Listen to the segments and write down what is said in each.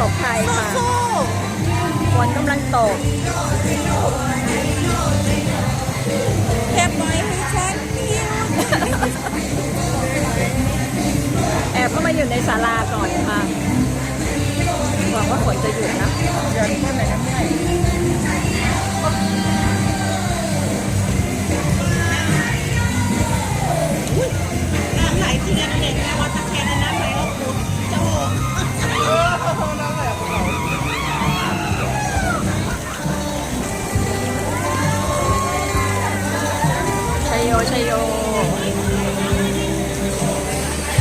สบภัยค่ะสู้ฝนกำลังตกๆแค่ปล่อยให้ฉันหิวแอบเข้ามาอยู่ในศาลาก่อนค่ะหวังว่าฝนจะหยุดนะเดินแค่ไหนน้ำไหลน้ำไหลที่นั่นเด็กนะวัดตะแคงน้ำไหลออกหูจมูก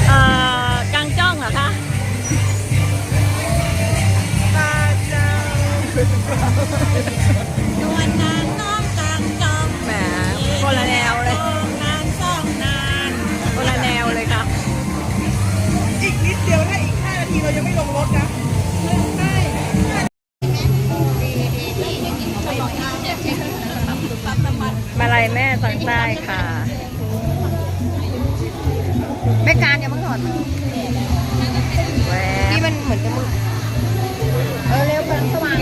เอ่อกลางจ้องเหรอคะตาเจ้านวลนางน้องกลางจอมแหมคนละแนวเลย นานสองนานคนละแนวเลยค่ะ อีกนิดเดียวถ้าอีก 5 นาทีเรายังไม่ลงรถนะใช่มาลัยแม่ทางใต้ค่ะ อย่าเพิ่งถอดมาแหวนี่มันเหมือนจะมืดเออเร็วกำลังสว่าง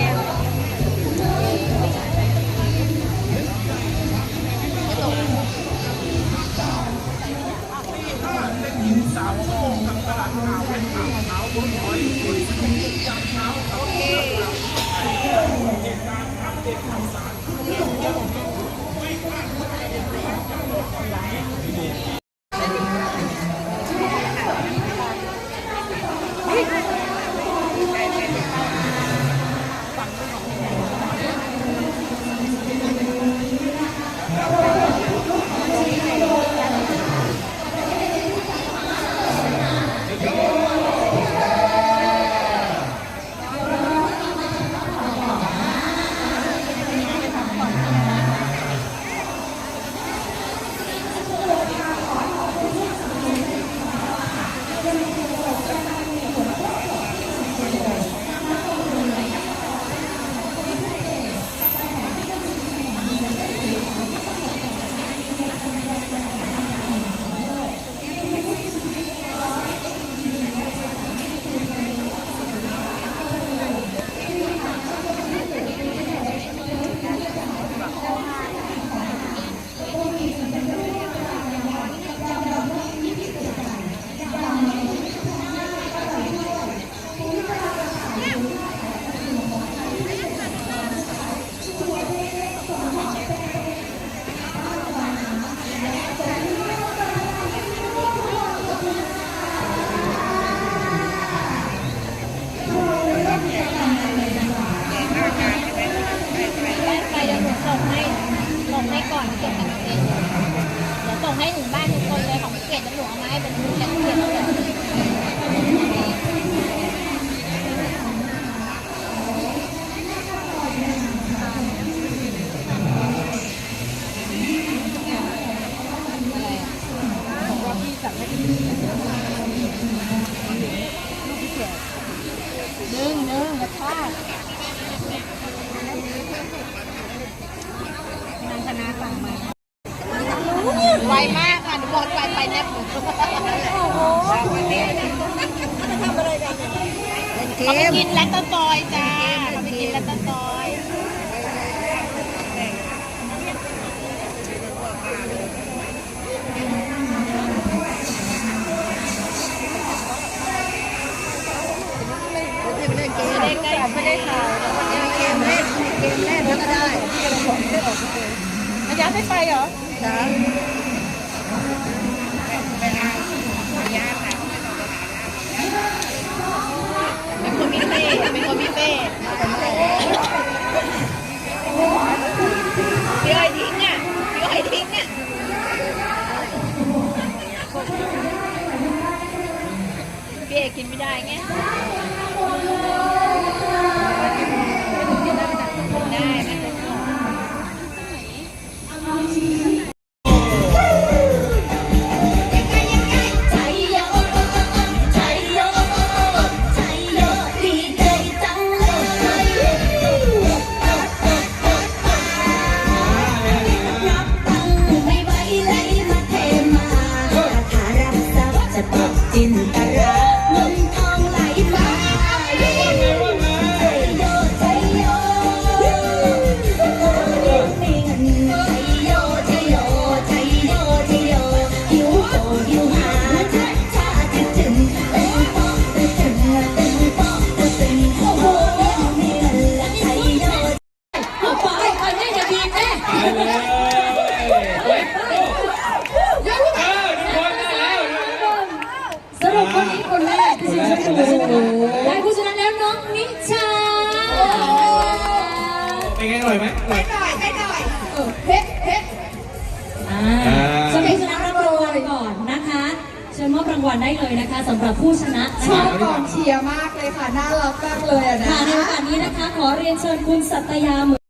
ไปเดี๋ยวหนูส่งให้ส่งให้ก่อนเก็บกันเองเดี๋ยวส่งให้ถึงบ้านทุก คนเลยของเกดแล้วหนูเอามเป็นเก็บเลยดึงดึงกระชากนางคณะสั่งมาไวมากค่ะ หนูบอกไปไปแนบหนูโอ้โหเล่นเกเขาไปมกินแลตเตอร์ซอยจ้าเขาไปกินแลตเตอร์ซอยเล่นเกมไม่ได้ใกล้ไม่ได้ข่าวเกมเล่นเกมเล่นแล้วก็ได้ที่กำลังบอกไม่ได้ออกเลยอาจารย์ไม่ไปเหรอจ้า เป็นคนพิเศษเป็นคนพิเศษ คนแรกคือสีชมพูใช่ไหมคะได้ผู้ชนะแล้วน้องนิชาเป็นไงอร่อยไหมอร่อยหน่อยให้หน่อยเออเฮ็ดเฮ็ดอ่าจะเป็นชนะรับรางวัลก่อนนะคะเชิญมอบรางวัลได้เลยนะคะสำหรับผู้ชนะชอบกองเชียร์มากเลยค่ะ น่ารักมากเลยอะนะค่ะในโอกาสนี้นะคะ ขอเรียนเชิญคุณสัตยาเหมือน